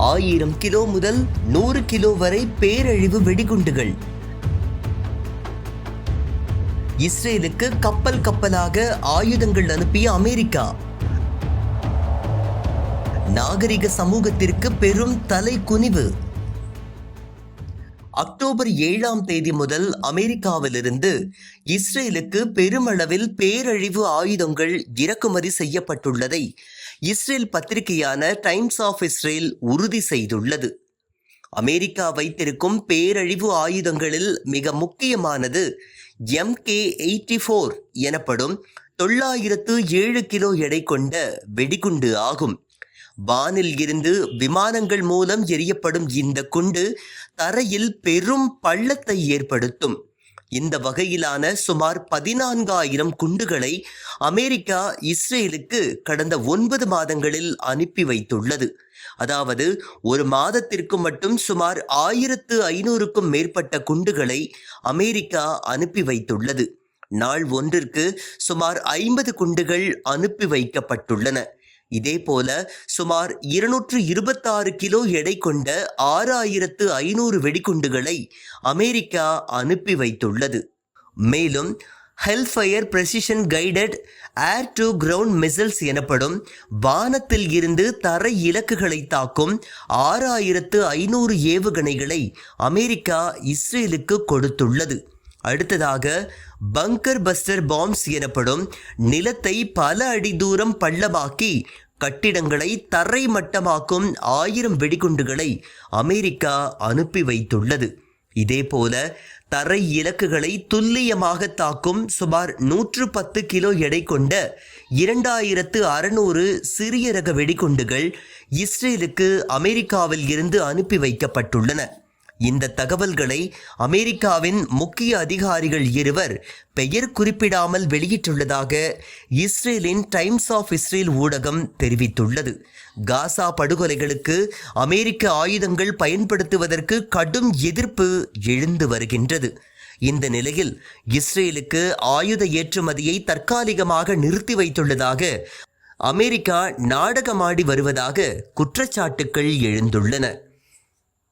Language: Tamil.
ஆயிரம் கிலோ முதல் நூறு கிலோ வரை பேரழிவு வெடிகுண்டுகள். இஸ்ரேலுக்கு கப்பல் கப்பலாக ஆயுதங்கள் அனுப்பிய அமெரிக்கா. நாகரிக சமூகத்திற்கு பெரும் தலை குனிவு அக்டோபர் ஏழாம் தேதி முதல் அமெரிக்காவிலிருந்து இஸ்ரேலுக்கு பெருமளவில் பேரழிவு ஆயுதங்கள் இறக்குமதி செய்யப்பட்டுள்ளதை இஸ்ரேல் பத்திரிகையான டைம்ஸ் ஆஃப் இஸ்ரேல் உறுதி செய்துள்ளது. அமெரிக்கா வைத்திருக்கும் பேரழிவு ஆயுதங்களில் மிக முக்கியமானது எம்கே எயிட்டி ஃபோர் எனப்படும் தொள்ளாயிரத்து ஏழு கிலோ எடை கொண்ட வெடிகுண்டு ஆகும். வானில் இருந்து விமானங்கள் மூலம் எரியப்படும் இந்த குண்டு தரையில் பெரும் பள்ளத்தை ஏற்படுத்தும். இந்த வகையிலான சுமார் பதினான்காயிரம் குண்டுகளை அமெரிக்கா இஸ்ரேலுக்கு கடந்த ஒன்பது மாதங்களில் அனுப்பி வைத்துள்ளது. அதாவது ஒரு மாதத்திற்கு மட்டும் சுமார் ஆயிரத்து ஐநூறுக்கும் மேற்பட்ட குண்டுகளை அமெரிக்கா அனுப்பி வைத்துள்ளது. நாள் ஒன்றிற்கு சுமார் ஐம்பது குண்டுகள் அனுப்பி வைக்கப்பட்டுள்ளன. இதேபோல சுமார் இருநூற்று இருபத்தாறு கிலோ எடை கொண்ட ஆறாயிரத்து ஐநூறு வெடிகுண்டுகளை அமெரிக்கா அனுப்பி வைத்துள்ளது. மேலும் Hellfire precision guided air to ground missiles எனப்படும் வானத்தில் இருந்து தரை இலக்குகளை தாக்கும் ஆறாயிரத்து ஐநூறு ஏவுகணைகளை அமெரிக்கா இஸ்ரேலுக்கு கொடுத்துள்ளது. அடுத்ததாக பங்கர் பஸ்டர் பாம்ஸ் எனப்படும் நிலத்தை பல அடி தூரம் பள்ளமாக்கி கட்டிடங்களை தரை மட்டமாக்கும் ஆயிரம் வெடிகுண்டுகளை அமெரிக்கா அனுப்பி வைத்துள்ளது. இதேபோல தரை இலக்குகளை துல்லியமாக தாக்கும் சுமார் நூற்று பத்து கிலோ எடை கொண்ட இரண்டாயிரத்து அறுநூறு சிறிய ரக வெடிகுண்டுகள் இஸ்ரேலுக்கு அமெரிக்காவில் இருந்து அனுப்பி வைக்கப்பட்டுள்ளன. இந்த தகவல்களை அமெரிக்காவின் முக்கிய அதிகாரிகள் இருவர் பெயர் குறிப்பிடாமல் வெளியிட்டுள்ளதாக இஸ்ரேலின் டைம்ஸ் ஆஃப் இஸ்ரேல் ஊடகம் தெரிவித்துள்ளது. காசா படுகொலைகளுக்கு அமெரிக்க ஆயுதங்கள் பயன்படுத்துவதற்கு கடும் எதிர்ப்பு எழுந்து வருகின்றது. இந்த நிலையில் இஸ்ரேலுக்கு ஆயுத ஏற்றுமதியை தற்காலிகமாக நிறுத்தி வைத்துள்ளதாக அமெரிக்கா நாடகமாடி வருவதாக குற்றச்சாட்டுக்கள் எழுந்துள்ளன.